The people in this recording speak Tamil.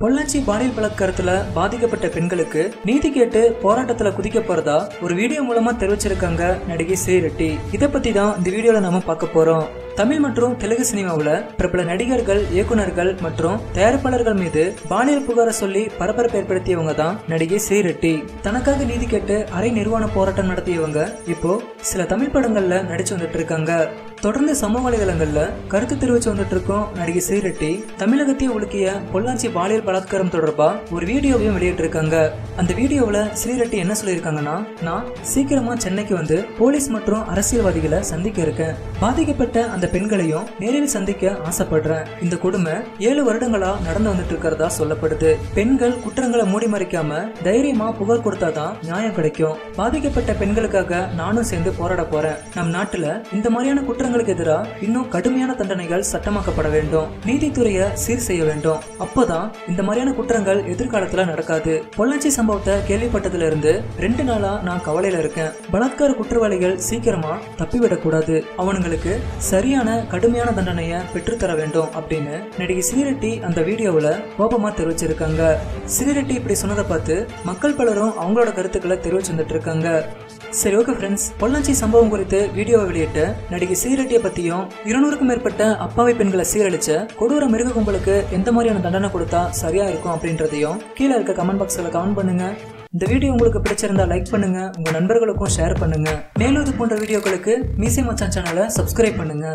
பொள்ளாச்சி பாலியல் பலாத்காரத்துல பாதிக்கப்பட்ட பெண்களுக்கு நீதி கேட்டு போராட்டத்துல குதிக்க போறதா ஒரு வீடியோ மூலமா தெரிவிச்சிருக்காங்க நடிகை ஸ்ரீரெட்டி இதை பத்தி தான் இந்த வீடியோல நாம பார்க்க போறோம். தமிழ் மற்றும் தெலுங்கு சினிமாவில் பிரபல நடிகர்கள் இயக்குனர்கள் மற்றும் தயாரிப்பாளர்கள் மீது பாலியல் புகார சொல்லி பரபரப்பு ஏற்படுத்தியவங்க தான் நடிகை ஸ்ரீரெட்டி தனக்காக நீதி கேட்டு அரை நிர்வாண போராட்டம் நடத்தியவங்க இப்போ சில தமிழ் படங்கள்ல நடிச்சு வந்துட்டு இருக்காங்க. தொடர்ந்து சமூக வலைதளங்கள்ல கருத்து தெரிவிச்சு வந்துட்டு இருக்கோம் நடிகை ஸ்ரீரெட்டி தமிழகத்தை உலுக்கிய பொள்ளாச்சி பாலியல் பலாத்காரம் தொடர்பா ஒரு வீடியோவையும் வெளியிட்டிருக்காங்க. அந்த வீடியோவில் ஸ்ரீரெட்டி என்ன சொல்லியிருக்காங்கன்னா நான் சீக்கிரமா சென்னைக்கு வந்து போலீஸ் மற்றும் அரசியல்வாதிகளை சந்திக்க இருக்கேன். பாதிக்கப்பட்ட அந்த பெண்களையும் நேரில் சந்திக்க ஆசைப்படுறேன். இந்த கொடுமை ஏழு வருடங்களா நடந்து வந்துட்டு இருக்கிறதா சொல்லப்படுது. பெண்கள் குற்றங்களை மூடி மறைக்காம தைரியமா புகார் கொடுத்தாதான் நியாயம் கிடைக்கும். பாதிக்கப்பட்ட பெண்களுக்காக நானும் சேர்ந்து போராட போறேன். நம் நாட்டுல இந்த மாதிரியான குற்ற குற்றங்களுக்கு எதிராக இன்னும் கடுமையான தண்டனைகள் சட்டமாக்கப்பட வேண்டும். நீதித்துறையை சீர் செய்ய வேண்டும். அப்போதான் இந்த மாதிரியான குற்றங்கள் எதிர்காலத்துல நடக்காது. பொள்ளாச்சி சம்பவத்தை கேள்விப்பட்டதுல இருந்து ரெண்டு நாளா நான் கவலையில இருக்கேன். பலாத்கார குற்றவாளிகள் சீக்கிரமா தப்பிவிடக்கூடாது. அவனுங்களுக்கு சரியான கடுமையான தண்டனையை பெற்றுத்தர வேண்டும் அப்படின்னு நடிகை ஸ்ரீரெட்டி அந்த வீடியோவில் கோபமா தெரிவிச்சிருக்காங்க. ஸ்ரீரெட்டி இப்படி சொன்னதை பார்த்து மக்கள் பலரும் அவங்களோட கருத்துக்களை தெரிவிச்சு வந்துட்டு இருக்காங்க. சரி ஓகே ஃப்ரெண்ட்ஸ் பொள்ளாச்சி சம்பவம் குறித்து வீடியோவை வெளியிட்டு நடிகை சீரட்டியை பத்தியும் இருநூறுக்கும் மேற்பட்ட அப்பாவி பெண்களை சீரழிச்ச கொடூர மிருக கும்பலுக்கு எந்த மாதிரியான தண்டனை கொடுத்தா சரியா இருக்கும் அப்படின்றதையும் கீழே இருக்க கமெண்ட் பாக்ஸ்ல கமெண்ட் பண்ணுங்க. இந்த வீடியோ உங்களுக்கு பிடிச்சிருந்தா லைக் பண்ணுங்க உங்க நண்பர்களுக்கும் ஷேர் பண்ணுங்க. மேலும் இது போன்ற வீடியோக்களுக்கு மீசை மச்சான் சேனலை சப்ஸ்கிரைப் பண்ணுங்க.